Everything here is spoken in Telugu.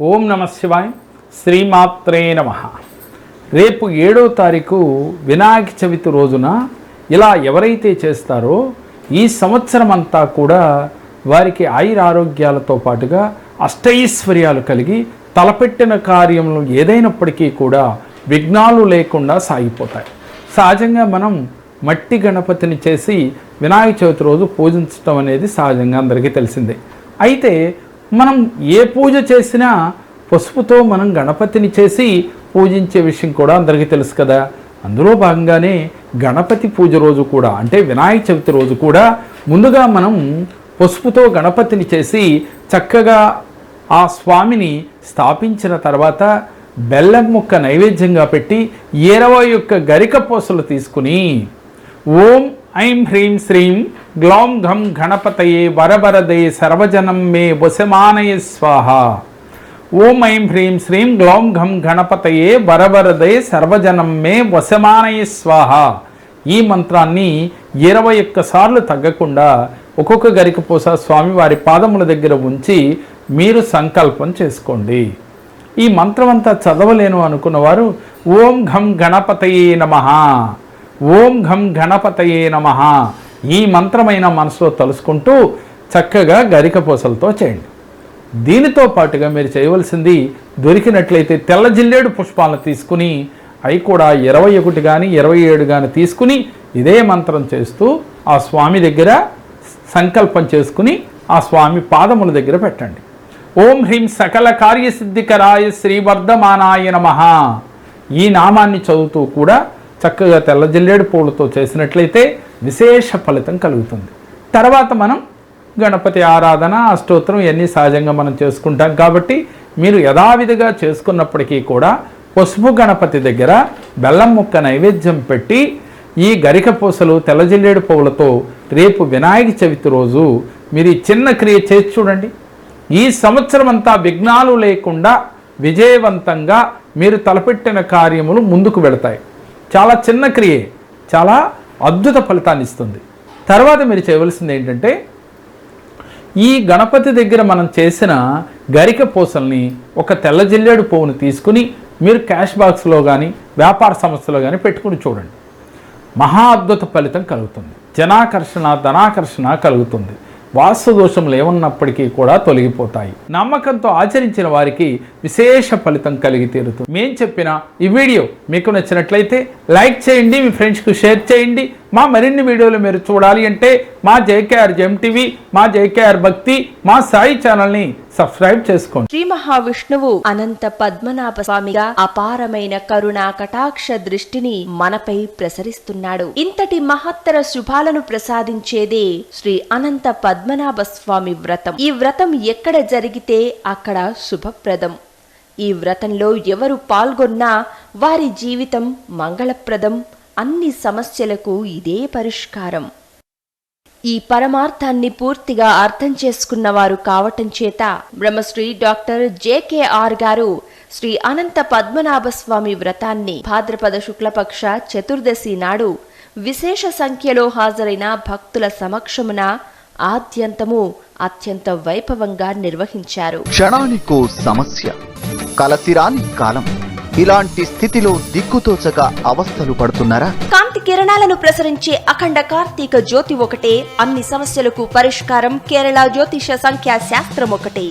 ఓం నమ శివాయ్ శ్రీమాత్రే నమ. రేపు ఏడో తారీఖు వినాయక చవితి రోజున ఇలా ఎవరైతే చేస్తారో ఈ సంవత్సరం అంతా కూడా వారికి ఆయుర ఆరోగ్యాలతో పాటుగా అష్టైశ్వర్యాలు కలిగి తలపెట్టిన కార్యములు ఏదైనప్పటికీ కూడా విఘ్నాలు లేకుండా సాగిపోతాయి. సహజంగా మనం మట్టి గణపతిని చేసి వినాయక చవితి రోజు పూజించడం అనేది సహజంగా అందరికీ తెలిసిందే. అయితే మనం ఏ పూజ చేసినా పసుపుతో మనం గణపతిని చేసి పూజించే విషయం కూడా అందరికీ తెలుసు కదా. అందులో భాగంగానే గణపతి పూజ రోజు కూడా అంటే వినాయక చవితి రోజు కూడా ముందుగా మనం పసుపుతో గణపతిని చేసి చక్కగా ఆ స్వామిని స్థాపించిన తర్వాత బెల్లం ముక్క నైవేద్యంగా పెట్టి ఇరవై యొక్క గరిక పూసలు తీసుకుని ఓం ఐం హ్రీం శ్రీం గ్లౌం ఘం గణపతయే వరవరదే సర్వజనం మే వశమానయ స్వాహ. ఓం ఐం హ్రీం శ్రీం గ్లౌం ఘం గణపతయే వరవరదే సర్వజనం మే వశమానయ స్వాహ. ఈ మంత్రాన్ని ఇరవై ఒక్కసార్లు తగ్గకుండా ఒక్కొక్క గరికపూస స్వామి వారి పాదముల దగ్గర ఉంచి మీరు సంకల్పం చేసుకోండి. ఈ మంత్రం అంతా చదవలేను అనుకున్నవారు ఓం ఘం గణపతయే నమ. ఓం ఘం గణపతయే నమ. ఈ మంత్రమైన మనసులో తలుసుకుంటూ చక్కగా గరికపూసలతో చేయండి. దీనితో పాటుగా మీరు చేయవలసింది దొరికినట్లయితే తెల్ల జిల్లేడు పుష్పాలను తీసుకుని అవి కూడా ఇరవై ఒకటి కానీ ఇరవై ఏడు కానీ తీసుకుని ఇదే మంత్రం చేస్తూ ఆ స్వామి దగ్గర సంకల్పం చేసుకుని ఆ స్వామి పాదముల దగ్గర పెట్టండి. ఓం హ్రీం సకల కార్యసిద్ధికరాయ శ్రీవర్ధమానాయ నమ. ఈ నామాన్ని చదువుతూ కూడా చక్కగా తెల్ల జిల్లేడు పూలతో చేసినట్లయితే విశేష ఫలితం కలుగుతుంది. తర్వాత మనం గణపతి ఆరాధన అష్టోత్తరం ఇవన్నీ సహజంగా మనం చేసుకుంటాం కాబట్టి మీరు యథావిధిగా చేసుకున్నప్పటికీ కూడా పసుపు గణపతి దగ్గర బెల్లం ముక్క నైవేద్యం పెట్టి ఈ గరిక పూసలు తెల్లజిల్లేడు పువ్వులతో రేపు వినాయక చవితి రోజు మీరు ఈ చిన్న క్రియ చేసి చూడండి. ఈ సంవత్సరం అంతా విఘ్నాలు లేకుండా విజయవంతంగా మీరు తలపెట్టిన కార్యములు ముందుకు వెళతాయి. చాలా చిన్న క్రియే చాలా అద్భుత ఫలితాన్ని ఇస్తుంది. తర్వాత మీరు చేయవలసింది ఏంటంటే ఈ గణపతి దగ్గర మనం చేసిన గరిక పూసల్ని ఒక తెల్ల జిల్లేడు పువ్వును తీసుకుని మీరు క్యాష్ బాక్స్లో కానీ వ్యాపార సంస్థలో కానీ పెట్టుకుని చూడండి. మహా అద్భుత ఫలితం కలుగుతుంది. జనాకర్షణ ధనాకర్షణ కలుగుతుంది. వాస్తు దోషములు ఏమున్నప్పటికీ కూడా తొలగిపోతాయి. నమ్మకంతో ఆచరించిన వారికి విశేష ఫలితం కలిగి తీరుతుంది. మేం చెప్పిన ఈ వీడియో మీకు నచ్చినట్లయితే లైక్ చేయండి మీ ఫ్రెండ్స్కు షేర్ చేయండి. మా మరిన్ని వీడియోలు మీరు చూడాలి అంటే మా జేకేఆర్ జెమ్ టీవీ మా జేకేఆర్ భక్తి మా సాయి ఛానల్ని సబ్స్క్రైబ్ చేసుకోండి. శ్రీ మహావిష్ణువు అనంత పద్మనాభ స్వామిగా అపారమైన కరుణ కటాక్ష దృష్టిని మనపై ప్రసరిస్తున్నాడు. ఇంతటి మహత్తర శుభాలను ప్రసాదించేదే శ్రీ అనంత పద్మనాభ స్వామి వ్రతం. ఈ వ్రతం ఎక్కడ జరిగితే అక్కడ శుభప్రదం. ఈ వ్రతంలో ఎవరు పాల్గొన్నా వారి జీవితం మంగళప్రదం. అన్ని సమస్యలకు ఇదే పరిష్కారం. ఈ పరమార్థాన్ని పూర్తిగా అర్థం చేసుకున్న వారు కావటం చేత బ్రహ్మశ్రీ డాక్టర్ జేకేఆర్ గారు శ్రీ అనంత పద్మనాభ స్వామి వ్రతాన్ని భాద్రపద శుక్లపక్ష చతుర్దశి నాడు విశేష సంఖ్యలో హాజరైన భక్తుల సమక్షమున ఆద్యంతము అత్యంత వైభవంగా నిర్వహించారు. క్షణానికో సమస్య కలసిరాని కాలం. ఇలాంటి స్థితిలో దిక్కుతోచక అవస్థలు పడుతున్నారా? కాంతి కిరణాలను ప్రసరించే అఖండ కార్తీక జ్యోతి ఒకటే. అన్ని సమస్యలకు పరిష్కారం కేరళ జ్యోతిష సంఖ్యా శాస్త్రం ఒకటే.